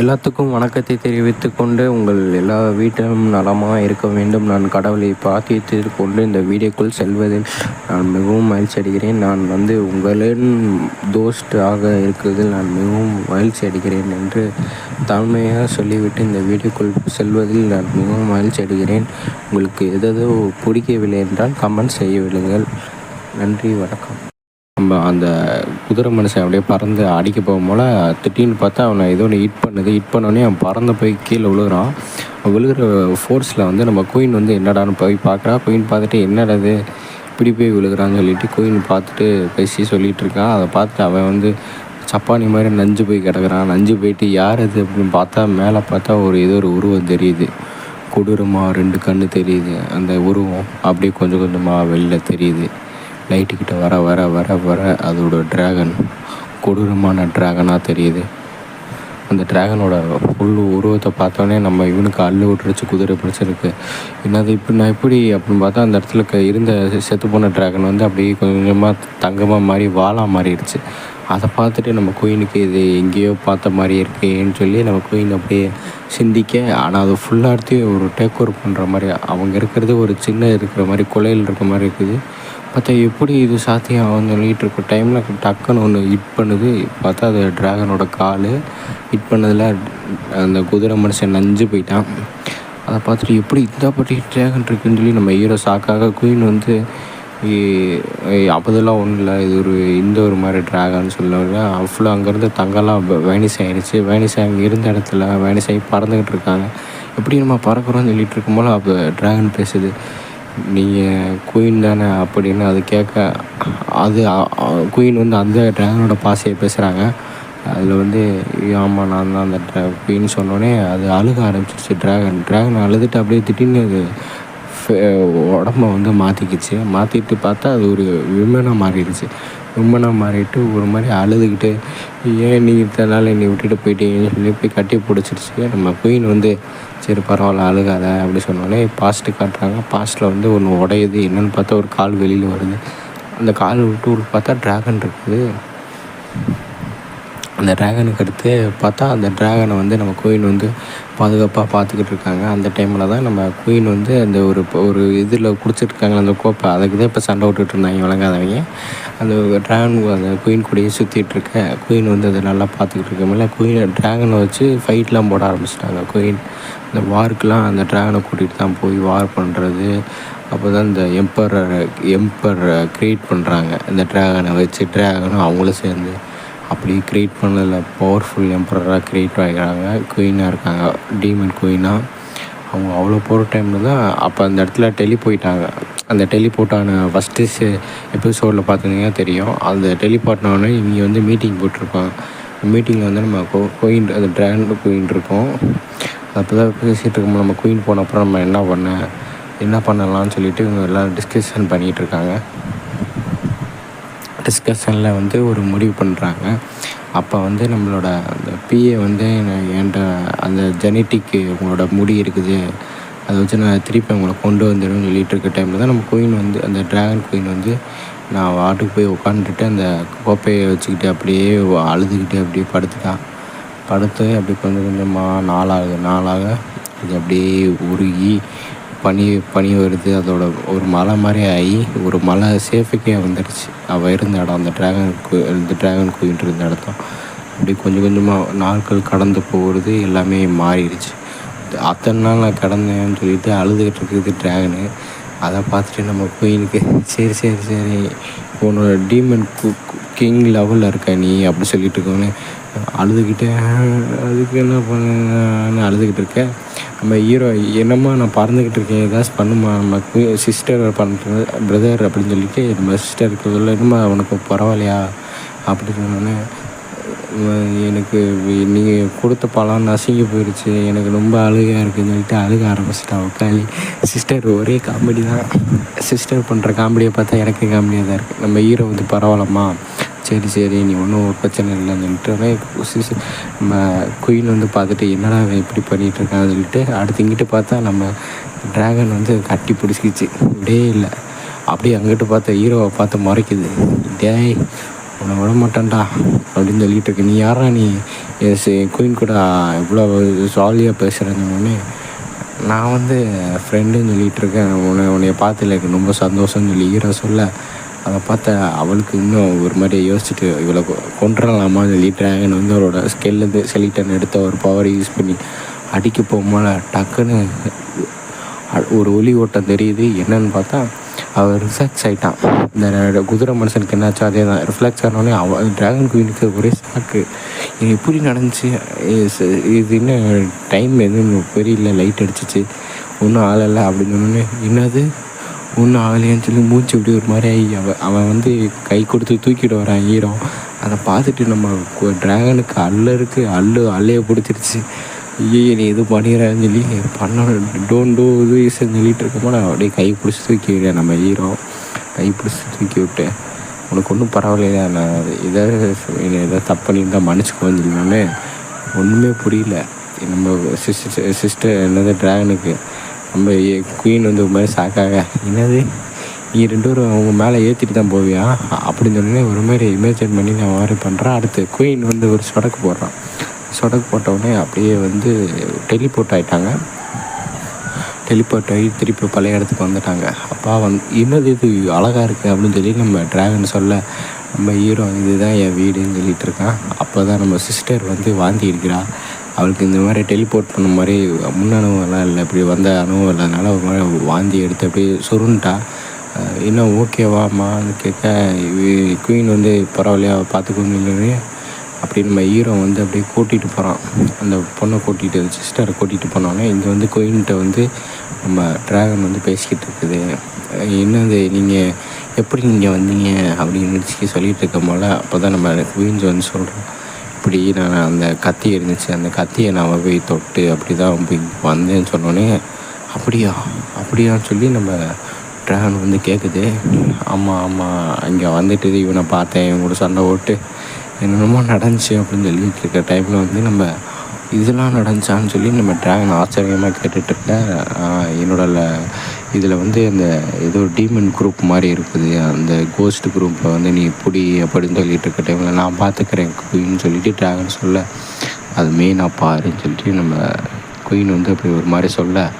எல்லாத்துக்கும் வணக்கத்தை தெரிவித்து கொண்டு உங்கள் எல்லா வீட்டிலும் நலமாக இருக்க வேண்டும். நான் கடவுளை பிரார்த்தித்து கொண்டு இந்த வீடியோக்குள் செல்வதில் நான் மிகவும் மகிழ்ச்சி அடைகிறேன் நான் வந்து உங்களின் தோஸ்டாக இருக்கிறதில் நான் மிகவும் மகிழ்ச்சி அடைகிறேன் என்று தாழ்மையாக சொல்லிவிட்டு இந்த வீடியோக்குள் செல்வதில் நான் மிகவும் மகிழ்ச்சி அடைகிறேன் உங்களுக்கு எதோ பிடிக்கவில்லை என்றால் கமெண்ட் செய்ய விடுங்கள். நன்றி வணக்கம். நம்ம அந்த குதிரை மனுஷன் அப்படியே பறந்து அடிக்க போகும்போல திடீர்னு பார்த்தா அவனை ஏதோ ஒன்று ஹிட் பண்ணுது. ஹிட் பண்ணோடனே அவன் பறந்து போய் கீழே விழுகிறான். விழுகிற ஃபோர்ஸில் வந்து நம்ம குயின் வந்து என்னடான்னு போய் பார்க்குறா. குயின் பார்த்துட்டு என்னடா இது? இப்படி போய் விழுகிறான்னு சொல்லிட்டு குயின் பார்த்துட்டு பேசி சொல்லிகிட்டு இருக்கான். அதை பார்த்துட்டு அவன் வந்து சப்பானி மாதிரி நஞ்சு போய் கிடக்குறான். நஞ்சு போயிட்டு யார் அது அப்படின்னு பார்த்தா மேலே பார்த்தா ஒரு ஏதோ ஒரு உருவம் தெரியுது. கொடூரமாக ரெண்டு கண்ணு தெரியுது. அந்த உருவம் அப்படியே கொஞ்சம் கொஞ்சமாக வெளில தெரியுது. லைட்டுக்கிட்ட வர வர வர வர அதோட ட்ராகன் கொடூரமான ட்ராகனாக தெரியுது. அந்த ட்ராகனோட ஃபுல் உருவத்தை பார்த்தோன்னே நம்ம இவனுக்கு அள்ளு விட்டுருச்சு குதிரை பிடிச்சிருக்கு என்னது இப்போ நான் எப்படி அப்படின்னு பார்த்தா அந்த இடத்துல க- இருந்த செத்து போன ட்ராகன் வந்து அப்படியே கொஞ்சம் கொஞ்சமாக தங்கமாக மாறி வாளாக மாறிடுச்சு. அதை பார்த்துட்டு நம்ம குயினுக்கு இது எங்கேயோ பார்த்த மாதிரி இருக்கேன்னு சொல்லி நம்ம குயின் அப்படியே சிந்திக்க ஆனால் அது ஃபுல்லாக எடுத்து ஒரு டேக் ஓவர் பண்ணுற மாதிரி அவங்க இருக்கிறது ஒரு சின்ன இருக்கிற மாதிரி கொலையில் இருக்கிற மாதிரி இருக்குது. பார்த்தா எப்படி இது சாத்தியம் ஆகும்னு சொல்லிட்டு இருக்க டைமில் டக்குன்னு ஒன்று ஹிட் பண்ணுது. பார்த்தா அது ட்ராகனோட கால். ஹிட் பண்ணதில் அந்த குதிரை மனுஷன் நஞ்சு போயிட்டான். அதை பார்த்துட்டு எப்படி இந்த பட்டி ட்ராகன் இருக்குன்னு சொல்லி நம்ம ஹீரோ சாக்காக குயின் வந்து அப்போதெல்லாம் ஒன்றும் இல்லை. இது ஒரு இந்த ஒரு மாதிரி ட்ராகன் சொல்லுவாங்க. அவ்வளோ அங்கேருந்து தங்கெல்லாம் வேனிஸ் ஆகிடுச்சு வேனிஸ் ஆகி இருந்த இடத்துல வேனிஸ் ஆகி பறந்துக்கிட்டு இருக்காங்க. எப்படி நம்ம பறக்கிறோம்னு சொல்லிட்டு இருக்கும்போது அப்போ ட்ராகன் பேசுது. நீங்கள் குயின் தானே அப்படின்னு அது கேட்க அது குயின் வந்து அந்த ட்ராகனோட பாசையை பேசுகிறாங்க அதில் வந்து ஆமாம் நான் தான் அந்த ட்ரா குயின் சொன்னோடனே அது அழுக ஆரம்பிச்சிருச்சு. ட்ராகன் ட்ராகன் அழுதுட்டு அப்படியே திடீர்னு அது உடம்ப வந்து மாற்றிக்கிச்சு மாற்றிட்டு பார்த்தா அது ஒரு விமனாக மாறிடுச்சு. விமனாக மாறிட்டு ஒரு மாதிரி அழுதுகிட்டு ஏன் நீ இத்தனை நாள் என்னை விட்டுட்டு போயிட்டீங்கன்னு சொல்லி போய் கட்டி பிடிச்சிருச்சு. நம்ம குயின் வந்து சரி பரவாயில்ல அழுகாத அப்படி சொன்னோடனே பாஸ்ட்டு காட்டுறாங்க. பாஸ்ட்டில் வந்து ஒன்று உடையுது. என்னன்னு பார்த்தா ஒரு கால் வெளியில் வருது. அந்த கால் விட்டு பார்த்தா ட்ராகன் இருக்குது. அந்த ட்ராகனுக்கு அடுத்து பார்த்தா அந்த ட்ராகனை வந்து நம்ம குயின் வந்து பாதுகாப்பாக பார்த்துக்கிட்டு இருக்காங்க. அந்த டைமில் தான் நம்ம குயின் வந்து அந்த ஒரு ஒரு இதில் குடிச்சிட்ருக்காங்க அந்த கோப்பை. அதுக்கு தான் இப்போ சண்டை விட்டுட்டு இருந்தாங்க விளங்காதவங்க. அந்த ட்ராகன் அந்த குயின் கூடயே சுற்றிட்டுருக்க குயின் வந்து அதை நல்லா பார்த்துக்கிட்டு இருக்கமில்ல குயின் ட்ராகனை வச்சு ஃபைட்லாம் போட ஆரம்பிச்சிட்டாங்க. குயின் அந்த வார்க்கெலாம் அந்த ட்ராகனை கூட்டிகிட்டு தான் போய் வார் பண்ணுறது அப்போ தான் இந்த எம்பரரை எம்பரரை க்ரியேட் பண்ணுறாங்க இந்த ட்ராகனை வச்சு ட்ராகனும் அவங்களும் சேர்ந்து அப்படி க்ரியேட் பண்ணதில் பவர்ஃபுல் எம்பரராக கிரியேட் ஆகிறாங்க குயினாக இருக்காங்க. டீமன் குயினாக அவங்க அவ்வளோ போகிற டைமில் தான் அப்போ அந்த இடத்துல டெலி போயிட்டாங்க அந்த டெலிபோர்ட்டான ஃபஸ்ட்டு எபிசோடில் பார்த்தீங்கன்னா தெரியும். அந்த டெலிபோர்ட்னோடனே இவங்க வந்து மீட்டிங் போட்டிருப்பாங்க. மீட்டிங்கில் வந்து நம்ம கோ குயின் அந்த ட்ராகன் குயின் இருக்கும். அப்போ தான் பேசிகிட்டு இருக்கோம் நம்ம குயின் போன அப்புறம் நம்ம என்ன பண்ண என்ன பண்ணலாம்னு சொல்லிட்டு இவங்க எல்லாம் டிஸ்கஷன் பண்ணிகிட்டு இருக்காங்க. டிஸ்கஷனில் வந்து ஒரு முடிவு பண்ணுறாங்க அப்போ வந்து நம்மளோட அந்த பிஏ வந்து என்கிட்ட அந்த ஜெனட்டிக்கு உங்களோட முடி இருக்குது. அதை வச்சு நான் திருப்பி அவங்கள கொண்டு வந்துடும் சொல்லிகிட்டு இருக்க டைமில் தான் நம்ம குயின் வந்து அந்த ட்ராகன் குயின் வந்து நான் வாட்டுக்கு போய் உட்காந்துட்டு அந்த கோப்பையை வச்சுக்கிட்டு அப்படியே அழுதுகிட்டு அப்படியே படுத்துட்டான் படுத்து அப்படி கொஞ்சம் கொஞ்சமாக நாளாக நாளாக அது அப்படியே உருகி பனி பனி வருது. அதோட ஒரு மலை மாதிரி ஆகி ஒரு மலை சேஃபுக்கே வந்துடுச்சு. அவள் இருந்த இடம் அந்த ட்ராகன் இந்த ட்ராகன் குயின் இருந்த இடத்தம் அப்படி கொஞ்சம் கொஞ்சமாக நாட்கள் கடந்து போகிறது எல்லாமே மாறிடுச்சு. அத்தனை நாள் நான் கடந்தேன்னு சொல்லிட்டு அழுதுகிட்டு இருக்குது ட்ராகனு அதை பார்த்துட்டு நம்ம கோயிலுக்கு சரி சரி சரி உன்னோட டீமன் கு கிங் லெவலில் இருக்க நீ அப்படி சொல்லிட்டு இருக்கோன்னு அழுதுகிட்டே அதுக்கு என்ன பண்ணு அழுதுகிட்டு இருக்கேன் நம்ம ஹீரோ என்னம்மா நான் பறந்துக்கிட்டு இருக்கேன். ஏதாச்சும் பண்ணுமா? நம்ம சிஸ்டர் பண்ணுறது பிரதர் அப்படின்னு சொல்லிட்டு நம்ம சிஸ்டர் இருக்கிறதுல என்னம்மா அவனுக்கு பரவாயில்லையா? அப்படின்னு சொன்னோன்னே எனக்கு நீங்கள் கொடுத்த பழம் நசுங்கி போயிடுச்சு எனக்கு ரொம்ப அழுகையாக இருக்குன்னு சொல்லிட்டு அழுக ஆரம்பிச்சிட்டா உட்காந்து சிஸ்டர் ஒரே காமெடி தான். சிஸ்டர் பண்ணுற காமெடியை பார்த்தா எனக்கு காமெடியாக தான் இருக்குது நம்ம ஹீரோ வந்து பரவாயில்லம்மா. சரி சரி நீ ஒன்றும் பிரச்சனை இல்லைன்னு சொல்லிட்டு நம்ம குயின் வந்து பார்த்துட்டு என்னடா இவன் இப்படி பண்ணிகிட்டு இருக்கான்னு சொல்லிட்டு அடுத்து இங்கிட்டு பார்த்தா நம்ம ட்ராகன் வந்து கட்டி பிடிச்சிக்கிச்சு. இப்படியே இல்லை. அப்படியே அங்கிட்டு பார்த்தா ஹீரோவை பார்த்து முறைக்குது. டேய் உன்னை விட மாட்டேன்டா அப்படின்னு சொல்லிட்டு இருக்கு. நீ யாரா நீ? குயின் கூட இவ்வளோ ஜாலியாக பேசுகிறேன்னு நான் வந்து ஃப்ரெண்டுன்னு சொல்லிகிட்டு இருக்கேன். உன்னை உன்னைய பார்த்துல எனக்கு ரொம்ப சந்தோஷம்னு சொல்லி ஹீரோ சொல்ல. அதை பார்த்த அவளுக்கு இன்னும் ஒரு மாதிரி யோசிச்சுட்டு இவ்வளோ கொண்டுடலாமா சொல்லி ட்ராகன் வந்து அவரோட ஸ்கெல்லேருந்து செலிட்டன் எடுத்த ஒரு பவரை யூஸ் பண்ணி அடிக்க போகும்போது டக்குன்னு ஒரு ஒலி ஓட்டம் தெரியுது. என்னன்னு பார்த்தா அவர் ரிஃப்ளெக்ஸ் ஆகிட்டான் இந்த குதிரை மனுஷனுக்கு என்னாச்சோ அதே தான். ரிஃப்ளெக்ஸ் ஆனோடனே அவன் ட்ராகன் குயினுக்கு ஒரே ஷாக்கு இது எப்படி நடந்துச்சு? இது இன்னும் டைம் எதுவும் பெரியல. லைட் அடிச்சிச்சு. ஒன்றும் ஆளலை அப்படின்னு என்னது? ஒன்றும் ஆகலையான்னு சொல்லி மூச்சு அப்படி ஒரு மாதிரி ஆகி அவன் அவன் வந்து கை கொடுத்து தூக்கிட்டு வரான் ஈரம் அதை பார்த்துட்டு நம்ம ட்ராகனுக்கு அல்லருக்கு அல்லு அல்லையை பிடிச்சிருச்சு. ஐயோ நீ எது பண்ணிடுறேன்னு சொல்லி பண்ண டோன் டோ இது சொல்லிட்டு இருக்கோமோ நான் அப்படியே கை பிடிச்சி தூக்கி விடுறேன் நம்ம ஹீரோ கை பிடிச்சி தூக்கி விட்டேன் உனக்கு ஒன்றும் பரவாயில்லையா? நான் ஏதாவது ஏதாவது தப்பு பண்ணியிருந்தா மன்னிச்சுக்கோன்னு சொல்லி ஒன்றுமே புரியல. நம்ம சிஸ்டர் சிஸ்டர் என்னது ட்ராகனுக்கு நம்ம குயின் வந்து ஒரு மாதிரி சாக்காக என்னது? நீ ரெண்டு பேரும் அவங்க மேலே ஏற்றிட்டு தான் போவியா? அப்படின்னு சொன்னோடனே ஒரு மாதிரி இமேஜின் பண்ணி நான் மாதிரி பண்ணுறேன் அடுத்து குயின் வந்து ஒரு சொடக்கு போடுறான். சொடக்கு போட்டவுடனே அப்படியே வந்து டெலிபோர்ட் ஆகிட்டாங்க டெலிபோர்ட் ஆகி திருப்பி பழைய இடத்துக்கு வந்துட்டாங்க. அப்பா வந்து என்னது இது? அழகாக இருக்குது அப்படின்னு சொல்லி நம்ம ட்ராகன் சொல்ல நம்ம ஹீரோ இதுதான் என் வீடுன்னு சொல்லிட்டு இருக்கான். அப்போ தான் நம்ம சிஸ்டர் வந்து வாந்தி இருக்கிறா அவளுக்கு இந்த மாதிரி டெலிபோர்ட் பண்ண மாதிரி முன் அனுபவம்லாம் இல்லை. இப்படி வந்த அனுபவம் இல்லாதனால ஒரு மாதிரி வாந்தி எடுத்து அப்படியே சுருண்டா இன்னும் ஓகேவாம்மான்னு கேட்க குயின் வந்து பரவாயில்லையா? பார்த்துக்கோங்க அப்படி நம்ம ஹீரோ வந்து அப்படியே கூட்டிகிட்டு போகிறான் அந்த பொண்ணை கூட்டிகிட்டு சிஸ்டரை கூட்டிகிட்டு போனோன்னே இங்கே வந்து குயின்கிட்ட வந்து நம்ம ட்ராகன் வந்து பேசிக்கிட்டு இருக்குது. என்னது நீங்கள் எப்படி நீங்கள் வந்தீங்க? அப்படின்னு சொல்லி சொல்லிகிட்டு இருக்கும் போல அப்போ தான் நம்ம குயின்ஸ் வந்து சொல்கிறோம் இப்படி நான் அந்த கத்தி இருந்துச்சு. அந்த கத்தியை நான் போய் தொட்டு அப்படி தான் போய் வந்தேன்னு சொன்னோடனே அப்படியா? அப்படியான்னு சொல்லி நம்ம ட்ராகன் வந்து கேட்குது ஆமாம் ஆமாம் இங்கே வந்துட்டு இவனை பார்த்தேன். இவன் கூட சண்டை ஓட்டு என்னென்னமோ நடந்துச்சு அப்படின்னு சொல்லிட்டு இருக்க டைமில் வந்து நம்ம இதெல்லாம் நடந்துச்சான்னு சொல்லி நம்ம ட்ராகன் ஆச்சரியமாக கேட்டுட்டு என்னோட இதில் வந்து அந்த ஏதோ டீமன் குரூப் மாதிரி இருக்குது. அந்த கோஸ்ட் குரூப்பை வந்து நீ பிடி அப்படின்னு சொல்லிட்டு இருக்க டைமில் நான் பார்த்துக்கிறேன் குயின்னு சொல்லிட்டு ட்ராகன் சொல்ல. அது மெயினாக பாருன்னு சொல்லிட்டு நம்ம குயின் வந்து அப்படி ஒரு மாதிரி சொல்ல.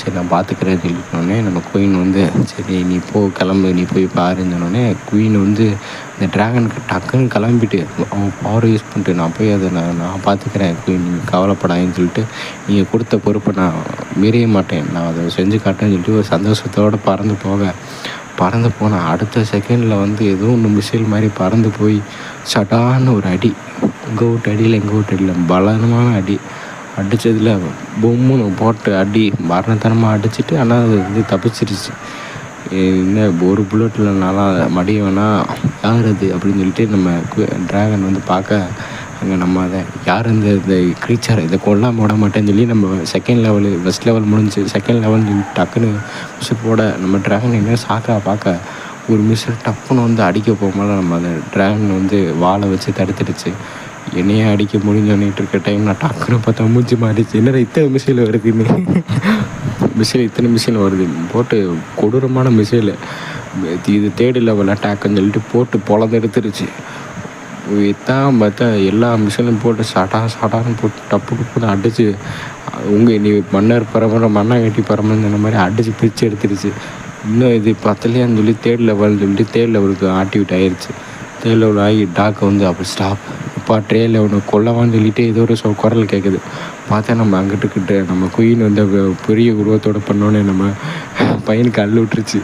சரி நான் பார்த்துக்கிறேன் சொல்லிட்டோடனே நம்ம குயின் வந்து சரி நீ போ கிளம்பு நீ போய் பாருன்னு சொன்னோடனே குயின் வந்து இந்த ட்ராகனுக்கு டக்குன்னு கிளம்பிட்டு அவன் பவர் யூஸ் பண்ணிட்டு நான் போய் அதை நான் நான் பார்த்துக்கிறேன் குயின் நீங்கள் கவலைப்படாதுன்னு சொல்லிட்டு நீங்கள் கொடுத்த பொறுப்பை நான் மீறிய மாட்டேன். நான் அதை செஞ்சு காட்டேன்னு சொல்லிட்டு ஒரு சந்தோஷத்தோடு பறந்து போக பறந்து போன அடுத்த செகண்டில் வந்து ஏதோ ஒன்று மிசைல் மாதிரி பறந்து போய் சடான்னு ஒரு அடி உங்கள் வீட்டு அடியில் எங்கள் வீட்டு அடியில் பலனமான அடி. அடித்ததில் பொம்முன்னு போட்டு அடி மரணத்தனமாக அடிச்சிட்டு ஆனால் அது வந்து தப்பிச்சிருச்சு. என்ன ஒரு புல்லட்டில் நல்லா மடிய வேணா யார் அது? அப்படின்னு சொல்லிட்டு நம்ம ட்ராகன் வந்து பார்க்க அங்கே நம்ம அதை யார் இந்த இந்த க்ரீச்சர் இதை கொல்லாமல் விட மாட்டேன்னு சொல்லி நம்ம செகண்ட் லெவலு ஃபஸ்ட் லெவல் முடிஞ்சு செகண்ட் லெவல் டக்குன்னு மிஸ் போட நம்ம ட்ராகன் என்ன சாக்கா பார்க்க ஒரு மிஸ்ஸில் டப்புன்னு வந்து அடிக்க போகும்போது நம்ம அந்த ட்ராகன் வந்து வாழை வச்சு தடுத்துடுச்சு. என்னையே அடிக்க முடிஞ்சோன்னிட்டு இருக்க டைம் நான் டக்குன்னு பார்த்தா மூஞ்சி மாறிச்சு என்னடா இத்தனை மிசைல் வருதுன்னு. மிசைல் இத்தனை மிசைல் வருது. போட்டு கொடூரமான மிசைல் இது தேர்டு லெவல் அட்டாக்குன்னு சொல்லிட்டு போட்டு பொழந்து எடுத்துருச்சு. இதான் பார்த்தா எல்லா மிஷினும் போட்டு சடா சடான்னு போட்டு டப்பு டப்புன்னு அடித்து உங்கள் நீ மன்னர் பரம்பரை மண்ணா கட்டி பரம்பரை இந்த மாதிரி அடித்து பிரித்து எடுத்துருச்சு. இன்னும் இது பத்தலையான்னு சொல்லி தேர்ட் லெவல்னு சொல்லிட்டு தேர்ட் லெவலுக்கு ஆக்டிவேட் ஆயிருச்சு. தேர்ட் லெவல் ஆகி டாக்கு வந்து அப்படி ஸ்டாப் காப்பாற்றே இல்லை ஒன்று கொல்லவான்னு சொல்லிட்டு ஏதோ ஒரு சொ குரல் கேட்குது பார்த்தா நம்ம அங்கிட்டு கிட்ட நம்ம குயின் வந்து பெரிய உருவத்தோடு பண்ணோன்னே நம்ம பையனுக்கு அள்ளு விட்டுருச்சு.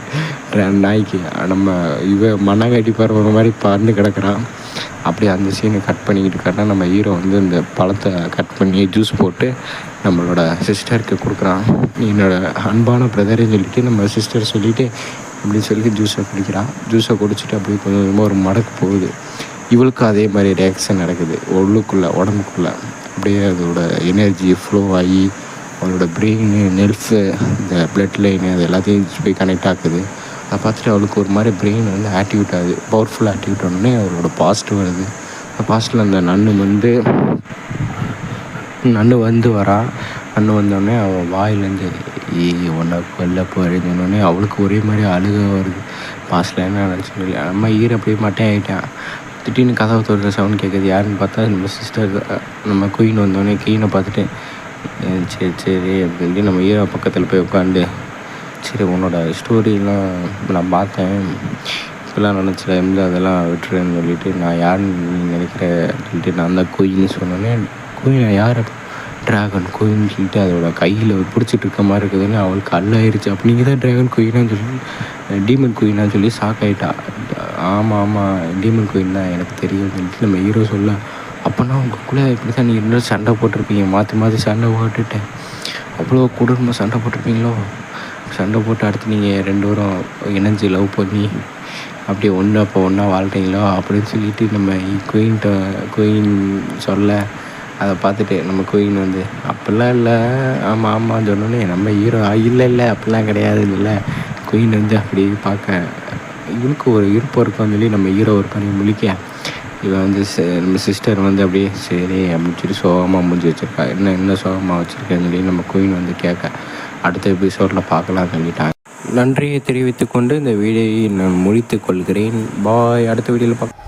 நாய்க்கு. நம்ம இவ மண்ணாங்கட்டி பறவை மாதிரி பறந்து கிடக்குறான். அப்படியே அந்த சீனை கட் பண்ணிக்கிட்டு கரெக்டாக நம்ம ஹீரோ வந்து இந்த பழத்தை கட் பண்ணி ஜூஸ் போட்டு நம்மளோட சிஸ்டருக்கு கொடுக்குறான். என்னோடய என்னோட அன்பான பிரதர்ன்னு சொல்லிட்டு நம்ம சிஸ்டர் சொல்லிவிட்டு அப்படின்னு சொல்லி ஜூஸை குடிக்கிறான். ஜூஸை குடிச்சிட்டு அப்படியே கொஞ்சம் கொஞ்சமாக ஒரு மடக்கு போகுது. இவளுக்கும் அதே மாதிரி ரியாக்ஷன் நடக்குது. உள்ளுக்குள்ளே உடம்புக்குள்ளே. அப்படியே அதோட எனர்ஜி ஃப்ளோ ஆகி அவளோட பிரெயின் நெல்ஃபு இந்த பிளட் லைனு அது எல்லாத்தையும் போய் கனெக்ட் ஆகுது. அதை பார்த்துட்டு அவளுக்கு ஒரு மாதிரி பிரெயின் வந்து ஆக்டிவேட் ஆகுது. பவர்ஃபுல் ஆக்டிவேட் ஆனோடனே அவளோட பாசிட்டிவ் வருது. அந்த பாஸ்ட்டில் அந்த நன்னு வந்து நன்னு வந்து வரா. நன்னு வந்தோடனே அவள் வாயிலேருந்து ஈ ஒன்றை கொல்ல போயிருந்தோடனே அவளுக்கு ஒரே மாதிரி அழுக வருது. பாஸ்டில் என்ன நினச்சுன்னு நம்ம ஈர அப்படியே மட்டை ஆகிட்டான் திடீர்னு கதவை திறக்கிற சவுண்ட் கேட்குது யாருன்னு பார்த்தா நம்ம சிஸ்டர் நம்ம குயின் வந்தோடனே குயினை பார்த்துட்டு சரி சரி அப்படின்ட்டு நம்ம ஹீரோ பக்கத்தில் போய் உட்காந்து சரி உன்னோட ஸ்டோரிலாம் நான் பார்த்தேன். இப்போலாம் நினச்சில இருந்து அதெல்லாம் விட்டுருன்னு சொல்லிட்டு நான் யாருன்னு நினைக்கிறேன் நினைக்கிற? நான் தான் குயின்னு சொன்னோன்னே குயினை யார்? ட்ராகன் குயின்னு சொல்லிட்டு அதோட கையில் பிடிச்சிட்டு இருக்க மாதிரி இருக்குதுன்னு அவளுக்கு அல்லாயிருச்சு அப்போ நீங்கள் தான் ட்ராகன் குயினான்னு சொல்லி டீமன் குயினான்னு சொல்லி ஷாக் ஆகிட்டா ஆமாம் ஆமாம் டீமன் குயின் தான் எனக்கு தெரியும் சொல்லிட்டு நம்ம ஹீரோ சொல்ல அப்போனா உங்களுக்குள்ளே இப்படி தான் நீங்கள் இன்னும் சண்டை போட்டிருப்பீங்க. மாற்றி மாற்றி சண்டை போட்டுட்டேன் அவ்வளோ குடும்பம் சண்டை போட்டிருப்பீங்களோ? சண்டை போட்டு அடுத்து நீங்கள் ரெண்டு பேரும் இணைஞ்சு லவ் பண்ணி அப்படியே ஒன்று அப்போ ஒன்றா வாழ்கிறீங்களோ அப்படின்னு சொல்லிட்டு நம்ம குயின்ட்ட குயின் சொல்ல அதை பார்த்துட்டு நம்ம குயின் வந்து அப்படிலாம் இல்லை. ஆமாம் ஆமாம் சொன்னோன்னே நம்ம ஹீரோ இல்லை இல்லை அப்படிலாம் கிடையாது இல்லை குயின் வந்து அப்படி பார்க்க இவனுக்கு ஒரு இருப்பம் இருக்கும்னு சொல்லி நம்ம ஹீரோ ஒரு பண்ணி முழிக்க இவன் வந்து நம்ம சிஸ்டர் வந்து அப்படியே சரி அப்படின்னு சொல்லி சோகமாக முடிஞ்சு வச்சுருக்கா. என்ன என்ன சோகமாக வச்சுருக்கேன்னு சொல்லி நம்ம குயின் வந்து கேட்க அடுத்த எபிசோடில் பார்க்கலாம்னு சொல்லிட்டாங்க. நன்றியை தெரிவித்துக்கொண்டு இந்த வீடியோவை நான் முடித்துக் கொள்கிறேன். பாய். அடுத்த வீடியோவில் பார்க்க